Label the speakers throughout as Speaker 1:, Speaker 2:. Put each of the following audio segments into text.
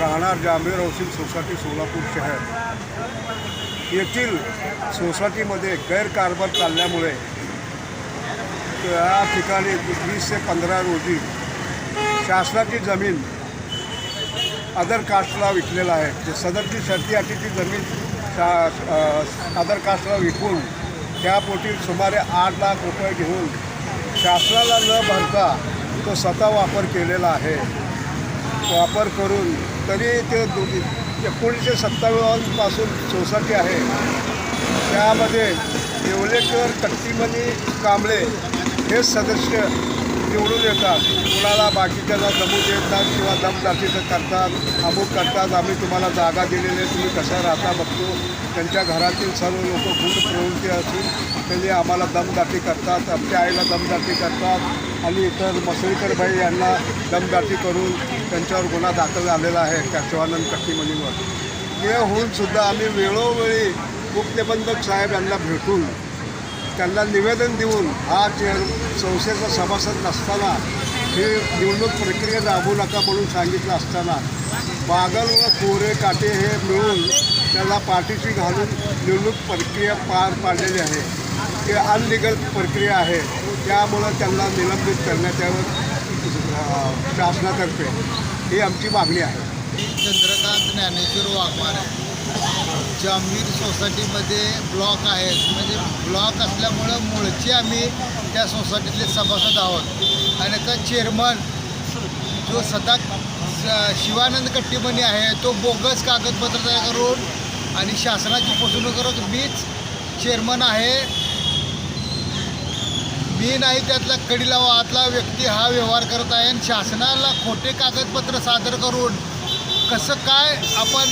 Speaker 1: राहणार जांभीर housing society Solapur शहर. येथील सोसायटीमध्ये गैरकारभार चालल्यामुळे या ठिकाणी वीस ते पंधरा रोजी शासनाची जमीन अदर कास्टला विकलेला आहे. जे सदरची शर्ती अटीची जमीन शा अदर कास्टला विकून त्यापोटी सुमारे आठ लाख रुपये घेऊन शासनाला न भरता तो स्वतः वापर केलेला आहे. वापर करून तरी ते दो एकोणीसशे सत्तावन्नपासून सोसायटी आहे. त्यामध्ये येवलेकर कट्टीमणी कांबळे हे सदस्य निवडून येतात. कुणाला बाकीच्याला दमू देतात किंवा दमदाटीचं करतात अमुक करतात आम्ही तुम्हाला जागा दिलेली आहे तुम्ही कशा राहता बघतो. त्यांच्या घरातील सर्व लोक खूप प्रवृत्ती असून त्यांनी आम्हाला दमदाटी करतात आमच्या आईला दमदाटी करतात. आणि इतर मसळीकर भाई यांना दमदाटी करून त्यांच्यावर गुन्हा दाखल झालेला आहे त्या शिवानंद कट्टीमणीवर हे होऊन सुद्धा आम्ही वेळोवेळी उपनिबंधक साहेब यांना भेटून त्यांना निवेदन देऊन हा चेअर संस्थेचा सभासद नसताना हे निवडणूक प्रक्रिया राबवू नका म्हणून सांगितलं असताना बागल व कोरे काटे हे मिळून त्याला पाठीशी घालून निवडणूक प्रक्रिया पार पाडलेली आहे. ते अनलिगल प्रक्रिया आहे. त्यामुळं त्यांना निलंबित करण्यात यावं शासनातर्फे. ही आमची मागणी आहे.
Speaker 2: चंद्रकांत ज्ञानेश्वर वाघमारे. जामवीर सोसायटीमध्ये ब्लॉक आहेत म्हणजे ब्लॉक असल्यामुळं मुळचे आम्ही त्या सोसायटीतले सभासद आहोत. आणि आता चेअरमन जो सदा शिवानंद कट्टीमणी आहे तो बोगस कागदपत्र तयार करून आणि शासनाची फसवणूक करून मीच चेअरमन आहे. मी नाही त्यातला कडीला आतला व्यक्ती हा व्यवहार करत आहे. आणि शासनाला खोटे कागदपत्र सादर करून कसं काय आपण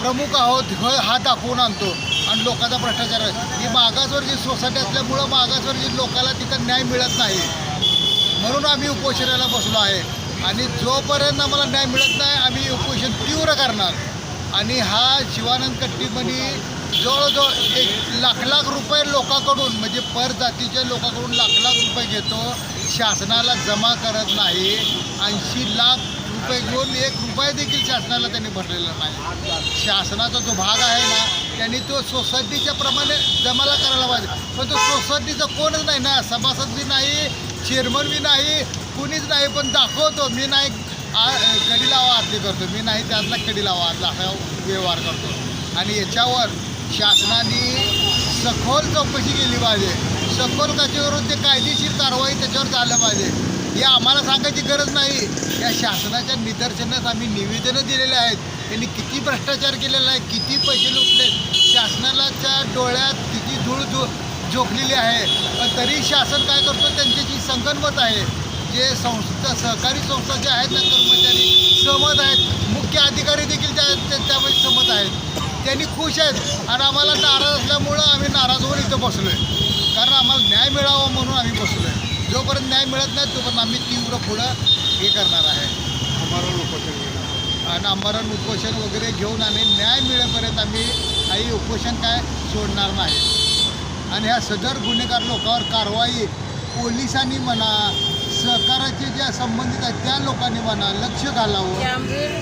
Speaker 2: प्रमुख आहोत हा दाखवून आणतो. आणि लोकांचा भ्रष्टाचार आहे. ही मागासवर्गीय सोसायटी असल्यामुळं मागासवर्गीय लोकांना तिथं न्याय मिळत नाही. म्हणून आम्ही उपोषणाला बसलो आहे. आणि जोपर्यंत आम्हाला न्याय मिळत नाही आम्ही उपोषण तीव्र करणार. आणि हा शिवानंद कट्टीमणी जवळजवळ एक लाख लाख रुपये लोकांकडून म्हणजे पर जातीच्या लोकांकडून लाख लाख रुपये घेतो शासनाला जमा करत नाही. ऐंशी लाख रुपये घेऊन एक रुपये देखील शासनाला त्यांनी भरलेला नाही. शासनाचा जो भाग आहे ना त्यांनी तो सोसायटीच्या प्रमाणे जमाला करायला पाहिजे. पण तो सोसायटीचा कोणच नाही ना सभासद बी नाही चेअरमन बी नाही कुणीच नाही. पण दाखवतो मी नाही आ- कडी लावा आरती करतो. मी नाही त्यातला कडी लावा आतला व्यवहार करतो. आणि याच्यावर शासनाने सखोल चौकशी केली पाहिजे. सखोल कशावरून ते कायदेशीर कारवाई त्याच्यावर झालं पाहिजे. हे आम्हाला सांगायची गरज नाही. या शासनाच्या निदर्शनास आम्ही निवेदनं दिलेले आहेत. त्यांनी किती भ्रष्टाचार केलेला आहे किती पैसे लुटले शासनाच्या डोळ्यात किती धूळ झो झोपलेली आहे. पण तरी शासन काय करतो? त्यांच्याशी संगनमत आहे. जे संस्था सहकारी संस्था जे आहेत ना कर्मचारी सहमत आहेत. मुख्य अधिकारी देखील त्या त्या- त्यामध्ये सहमत आहेत. त्यांनी खुश आहेत. आणि आम्हाला नाराज असल्यामुळं आम्ही नाराज होऊन इथं बसलो आहे कारण आम्हाला न्याय मिळावा म्हणून आम्ही बसलो आहे जोपर्यंत न्याय मिळत नाही तोपर्यंत आम्ही तीव्र पुढं हे करणार आहे.
Speaker 1: आम्हाला उपोषण
Speaker 2: आणि आमरण उपोषण वगैरे घेऊन आणि न्याय मिळेपर्यंत आम्ही काही उपोषण काय सोडणार नाही. आणि ह्या सदर गुन्हेगार लोकांवर कारवाई पोलिसांनी म्हणा सहकाराचे ज्या संबंधित आहेत त्या लोकांनी म्हणा लक्ष घालावं.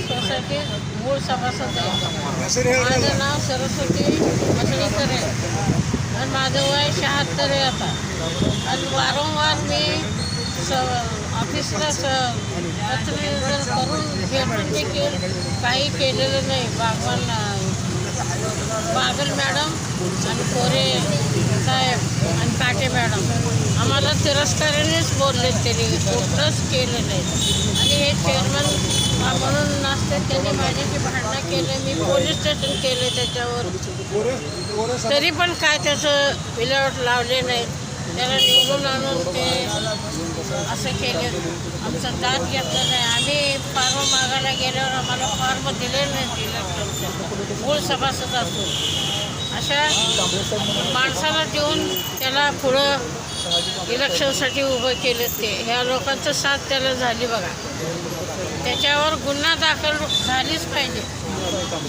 Speaker 3: सोसायटी मूळ सभासद आहे माझं नाव सरस्वती मसळीकर आहे. आणि माझं वय शहात्तर आहे आता. आणि वारंवार मी स ऑफिसला स करून भेटून देखील म्हणजे काही केलेलं नाही. बागवान बागल मॅडम आणि कोरे साहेब आणि काटे मॅडम. आम्हाला तिरस्कारानेच बोलले त्यांनी कुठलंच केलं नाही. आणि हे चेअरमन म्हणून नसते त्यांनी माझ्याशी भांडणं केले मी पोलीस स्टेशन केले त्याच्यावर. तरी पण काय त्याचं विल्हेवाट लावले नाही त्याला निवडून आणून ते असं केले. आमचं दात घेतलं नाही. आम्ही फार्म मागायला गेल्यावर आम्हाला फार्म दिले नाही दिलं मूळ सभासद असतो. अशा माणसाला देऊन त्याला पुढं इलेक्शनसाठी उभं केलं ते. ह्या लोकांचं साथ त्याला झाली बघा. त्याच्यावर गुन्हा दाखल झालीच पाहिजे.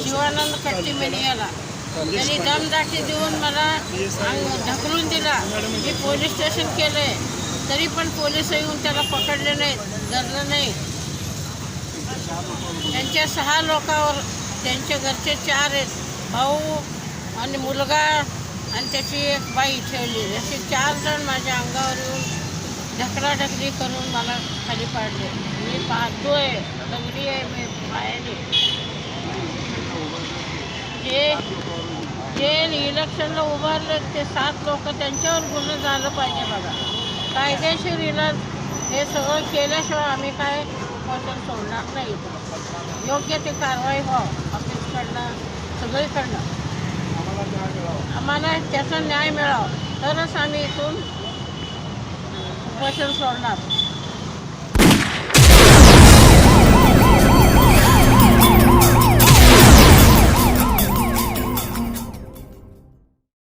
Speaker 3: शिवानंद कट्टीमेनी याला त्यांनी दमदाटी देऊन मला ढकलून दिला. मी पोलीस स्टेशन केलं. तरी पण पोलीस येऊन त्याला पकडले नाहीत धरलं नाही त्यांच्या सहा लोकांवर त्यांच्या घरचे चार आहेत. भाऊ आणि मुलगा आणि त्याची एक बाई ठेवली. असे चार जण माझ्या अंगावर येऊन ढकलाढकली करून मला खाली पाडले. मी पाहतोय दगडी आहे मी पायाने. जे जे इलेक्शनला उभारले ते सात लोक त्यांच्यावर गुन्हा झालं पाहिजे बघा. कायदेशीर इलाज हे सगळं केल्याशिवाय आम्ही काय वचन सोडणार नाही. योग्य ते कारवाई व्हावं ऑफिसकडनं सगळीकडनं. आम्हाला त्याचा न्याय मिळावा. तरच आम्ही इथून वचन सोडणार.